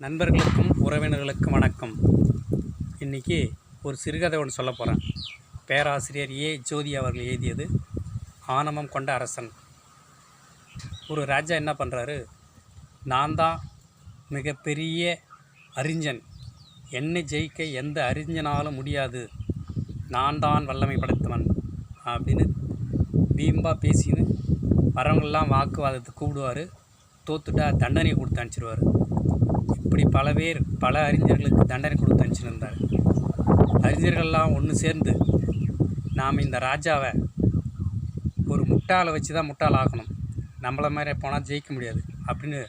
நண்பர்களுக்கும் உறவினர்களுக்கும் வணக்கம். இன்றைக்கி ஒரு சிறுகதை ஒன்று சொல்ல போகிறேன் பேராசிரியர் ஏ. ஜோதி அவர்கள் எழுதியது ஆனமம் கொண்ட அரசன். ஒரு ராஜா என்ன பண்ணுறாரு நான் தான் மிகப்பெரிய அறிஞன். என்னை ஜெயிக்க எந்த அறிஞனாலும் முடியாது. நான் தான் வல்லமை படைத்தவன் அப்படின்னு வீம்பாக பேசின்னு வரவங்கள்லாம் வாக்குவாதத்தை கூப்பிடுவார். தோத்துட்டா தண்டனை கொடுத்து அனுப்பிச்சிடுவார் இப்படி பல பேர் பல அறிஞர்களுக்கு தண்டனை கொடுத்து அனுப்பிச்சிருந்தார். அறிஞர்கள்லாம் ஒன்று சேர்ந்து நாம் இந்த ராஜாவை ஒரு முட்டாளை வச்சு தான் முட்டாள் ஆக்கணும் நம்மளை மாதிரி போனால் ஜெயிக்க முடியாது அப்படின்னு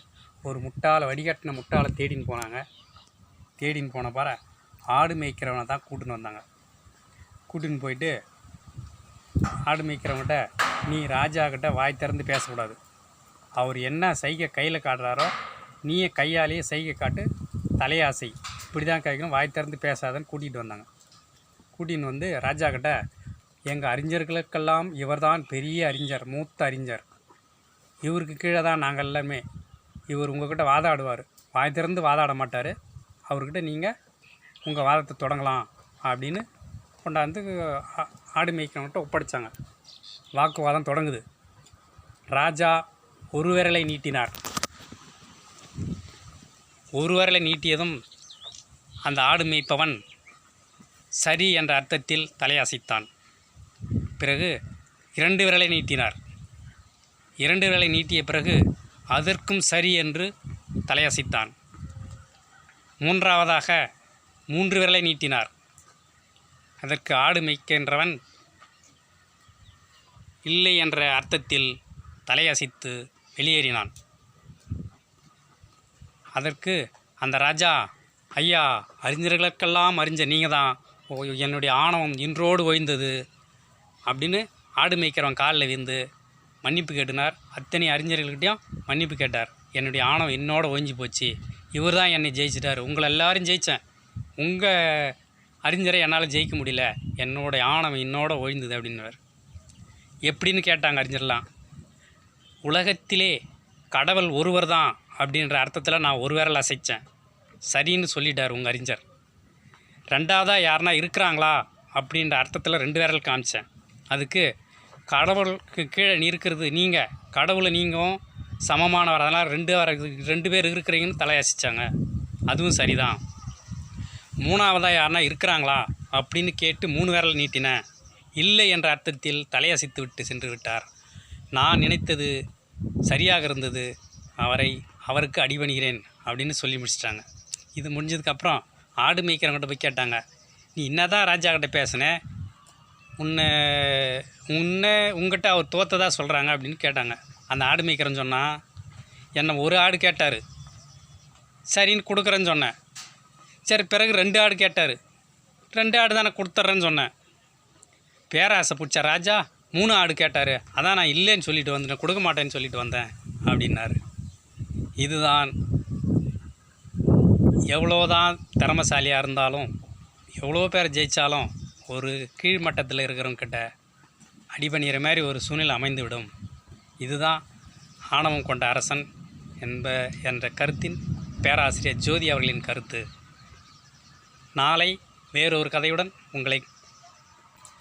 ஒரு முட்டாளை வடிகட்டின முட்டாளை தேடின்னு போனாங்க. தேடின்னு போன பாரு ஆடு மேய்க்கிறவனை தான் கூட்டின்னு வந்தாங்க. கூட்டின்னு போயிட்டு ஆடு மேய்க்கிறவன்கிட்ட நீ ராஜா கிட்ட வாய் திறந்து பேசக்கூடாது. அவர் என்ன சைகை கையில் காட்டுறாரோ நீயே கையாலேயே செய்கை காட்டு தலையாசை இப்படி தான் கேட்கணும் வாய் திறந்து பேசாதன்னு கூட்டிகிட்டு வந்தாங்க. கூட்டின்னு வந்து ராஜா கிட்ட எங்கள் அறிஞர்களுக்கெல்லாம் இவர்தான் பெரிய அறிஞர் மூத்த அறிஞர். இவருக்கு கீழே தான் நாங்கள் எல்லாமே இவர் உங்ககிட்ட வாதாடுவார். வாய் திறந்து வாதாட மாட்டார். அவர்கிட்ட நீங்கள் உங்கள் வாதத்தை தொடங்கலாம் அப்படின்னு கொண்டாந்து ஆ- ஆடு மேய்க்கிறவங்கள்ட்ட ஒப்படைச்சாங்க. வாக்குவாதம் தொடங்குது. ராஜா ஒரு விரலை நீட்டினார். ஒரு விரலை நீட்டியதும் அந்த ஆடு மேய்ப்பவன் சரி என்ற அர்த்தத்தில் தலையசைத்தான். பிறகு இரண்டு விரலை நீட்டினார். இரண்டு விரலை நீட்டிய பிறகு அதற்கும் சரி என்று தலையசைத்தான். மூன்றாவதாக மூன்று விரலை நீட்டினார். அதற்கு ஆடு மேய்க்கின்றவன் இல்லை என்ற அர்த்தத்தில் தலையசைத்து வெளியேறினான். அதற்கு அந்த ராஜா ஐயா அறிஞர்களுக்கெல்லாம் அறிஞ்ச நீங்கள் தான் என்னுடைய ஆணவம் இன்றோடு ஓய்ந்தது. அப்படின்னு ஆடு மேய்க்கிறவன் காலில் விழுந்து மன்னிப்பு கேட்டினார். அத்தனை அறிஞர்கள்கிட்டையும் மன்னிப்பு கேட்டார். என்னுடைய ஆணவம் என்னோட ஓய்ஞ்சு போச்சு. இவர் தான் என்னை ஜெயிச்சிட்டார். உங்களை எல்லாரும் ஜெயித்தேன் உங்கள் அறிஞரை என்னால் ஜெயிக்க முடியல. என்னோடைய ஆணவம் என்னோட ஓய்ந்தது அப்படின்னார். எப்படின்னு கேட்டாங்க அறிஞர்லாம். உலகத்திலே கடவுள் ஒருவர் தான் அப்படின்ற அர்த்தத்தில் நான் ஒரு விரல் அசைச்சேன். சரின்னு சொல்லிட்டார் உங்கள் அறிஞர். ரெண்டாவதாக யாருனா இருக்கிறாங்களா அப்படின்ற அர்த்தத்தில் ரெண்டு விரல் காமிச்சேன். அதுக்கு கடவுளுக்கு கீழே நீ இருக்கிறது நீங்கள் கடவுளை நீங்களும் சமமானவர் அதனால் ரெண்டு வர ரெண்டு பேர் இருக்கிறீங்கன்னு தலையசிச்சாங்க. அதுவும் சரிதான். மூணாவதாக யாருனா இருக்கிறாங்களா அப்படின்னு கேட்டு மூணு விரல் நீட்டினேன். இல்லை என்ற அர்த்தத்தில் தலையசைத்து விட்டு சென்று விட்டார். நான் நினைத்தது சரியாக இருந்தது. அவரை அவருக்கு அடிபணிகிறேன் அப்படின்னு சொல்லி முடிச்சிட்டாங்க. இது முடிஞ்சதுக்கப்புறம் ஆடு மேய்க்கிறவங்கிட்ட போய் கேட்டாங்க நீ என்னதான் ராஜா கிட்ட பேசினேன் உன்னை உன்னை உங்ககிட்ட அவர் தோத்ததாக சொல்கிறாங்க அப்படின்னு கேட்டாங்க. அந்த ஆடு மேய்க்கிறேன்னு சொன்னால் என்னை ஒரு ஆடு கேட்டார். சரின்னு கொடுக்குறேன்னு சொன்னேன். சரி பிறகு ரெண்டு ஆடு கேட்டார். ரெண்டு ஆடு தானே கொடுத்துட்றேன்னு சொன்னேன். பேராசை பிடிச்ச ராஜா மூணு ஆடு கேட்டார். அதான் நான் இல்லைன்னு சொல்லிட்டு வந்துட்டேன் கொடுக்க மாட்டேன்னு சொல்லிட்டு வந்தேன் அப்படின்னாரு. இதுதான் எவ்வளோதான் திறமசாலியாக இருந்தாலும் எவ்வளோ பேர் ஜெயித்தாலும் ஒரு கீழ்மட்டத்தில் இருக்கிறவங்கிட்ட அடிபணிகிற மாதிரி ஒரு சூழ்நிலை அமைந்துவிடும். இதுதான் ஆணவம் கொண்ட அரசன் என்ப என்ற கருத்தின் பேராசிரியர் ஜோதி அவர்களின் கருத்து. நாளை வேறொரு கதையுடன் உங்களை